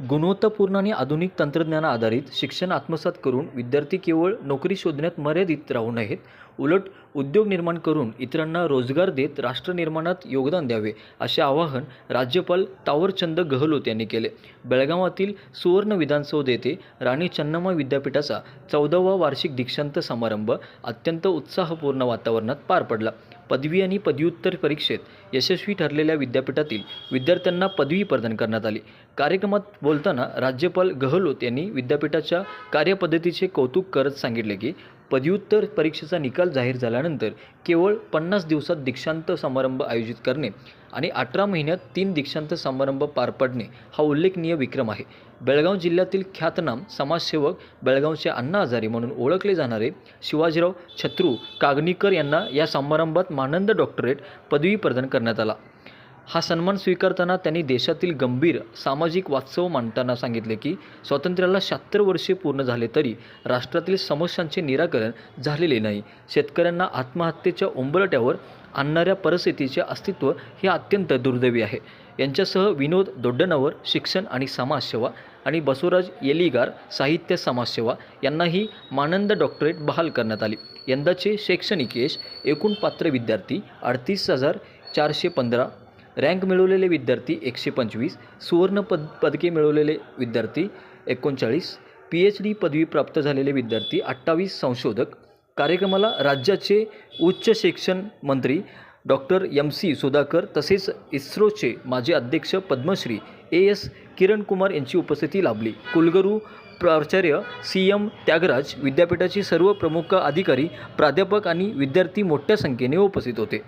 गुणवत्तापूर्ण आणि आधुनिक तंत्रज्ञान आधारित शिक्षण आत्मसात करून विद्यार्थी केवळ नोकरी शोधण्यात मर्यादित राहू नयेत उलट उद्योग निर्माण करून इतरांना रोजगार देत राष्ट्रनिर्माणात योगदान द्यावे असे आवाहन राज्यपाल तावरचंद गहलोत यांनी केले. बेळगावातील सुवर्ण विधानसौध येथे राणी चन्नम्मा विद्यापीठाचा चौदावा वार्षिक दीक्षांत समारंभ अत्यंत उत्साहपूर्ण वातावरणात पार पडला. पदवी आणि पदव्युत्तर परीक्षेत यशस्वी ठरलेल्या विद्यापीठातील विद्यार्थ्यांना पदवी प्रदान करण्यात आली. कार्यक्रमात बोलताना राज्यपाल गहलोत यांनी विद्यापीठाच्या कार्यपद्धतीचे कौतुक करत सांगितले की पदव्युत्तर परीक्षेचा निकाल जाहीर झाल्यानंतर केवळ पन्नास दिवसात दीक्षांत समारंभ आयोजित करणे आणि अठरा महिन्यात तीन दीक्षांत समारंभ पार पडणे हा उल्लेखनीय विक्रम आहे. बेळगाव जिल्ह्यातील ख्यातनाम समाजसेवक बेळगावचे अण्णा हजारे म्हणून ओळखले जाणारे शिवाजीराव छत्रू कागनीकर यांना या समारंभात मानंद डॉक्टरेट पदवी प्रदान करण्यात आला. हा सन्मान स्वीकारताना त्यांनी देशातील गंभीर सामाजिक वास्तव मांडताना सांगितले की स्वातंत्र्याला शहात्तर वर्षे पूर्ण झाले तरी राष्ट्रातील समस्यांचे निराकरण झालेले नाही. शेतकऱ्यांना आत्महत्येच्या उंबरट्यावर आणणाऱ्या परिस्थितीचे अस्तित्व हे अत्यंत दुर्दैवी आहे. यांच्यासह विनोद दोड्डनवर शिक्षण आणि समाजसेवा आणि बसवराज येलिगार साहित्य समाजसेवा यांनाही मानंद डॉक्टरेट बहाल करण्यात आली. यंदाचे शैक्षणिक यश एकूण पात्र विद्यार्थी अडतीस हजार चारशे पंधरा रँक मिळवलेले विद्यार्थी एकशे पंचवीस सुवर्ण पद पदके मिळवलेले विद्यार्थी एकोणचाळीस पी एच डी पदवी प्राप्त झालेले विद्यार्थी अठ्ठावीस संशोधक कार्यक्रमाला राज्याचे उच्च शिक्षण मंत्री डॉक्टर एम सी सुधाकर तसेच इस्रोचे माजी अध्यक्ष पद्मश्री ए एस किरण कुमार यांची उपस्थिती लाभली. कुलगुरू प्राचार्य सी एम त्यागराज विद्यापीठाचे सर्व प्रमुख अधिकारी प्राध्यापक आणि विद्यार्थी मोठ्या संख्येने उपस्थित होते.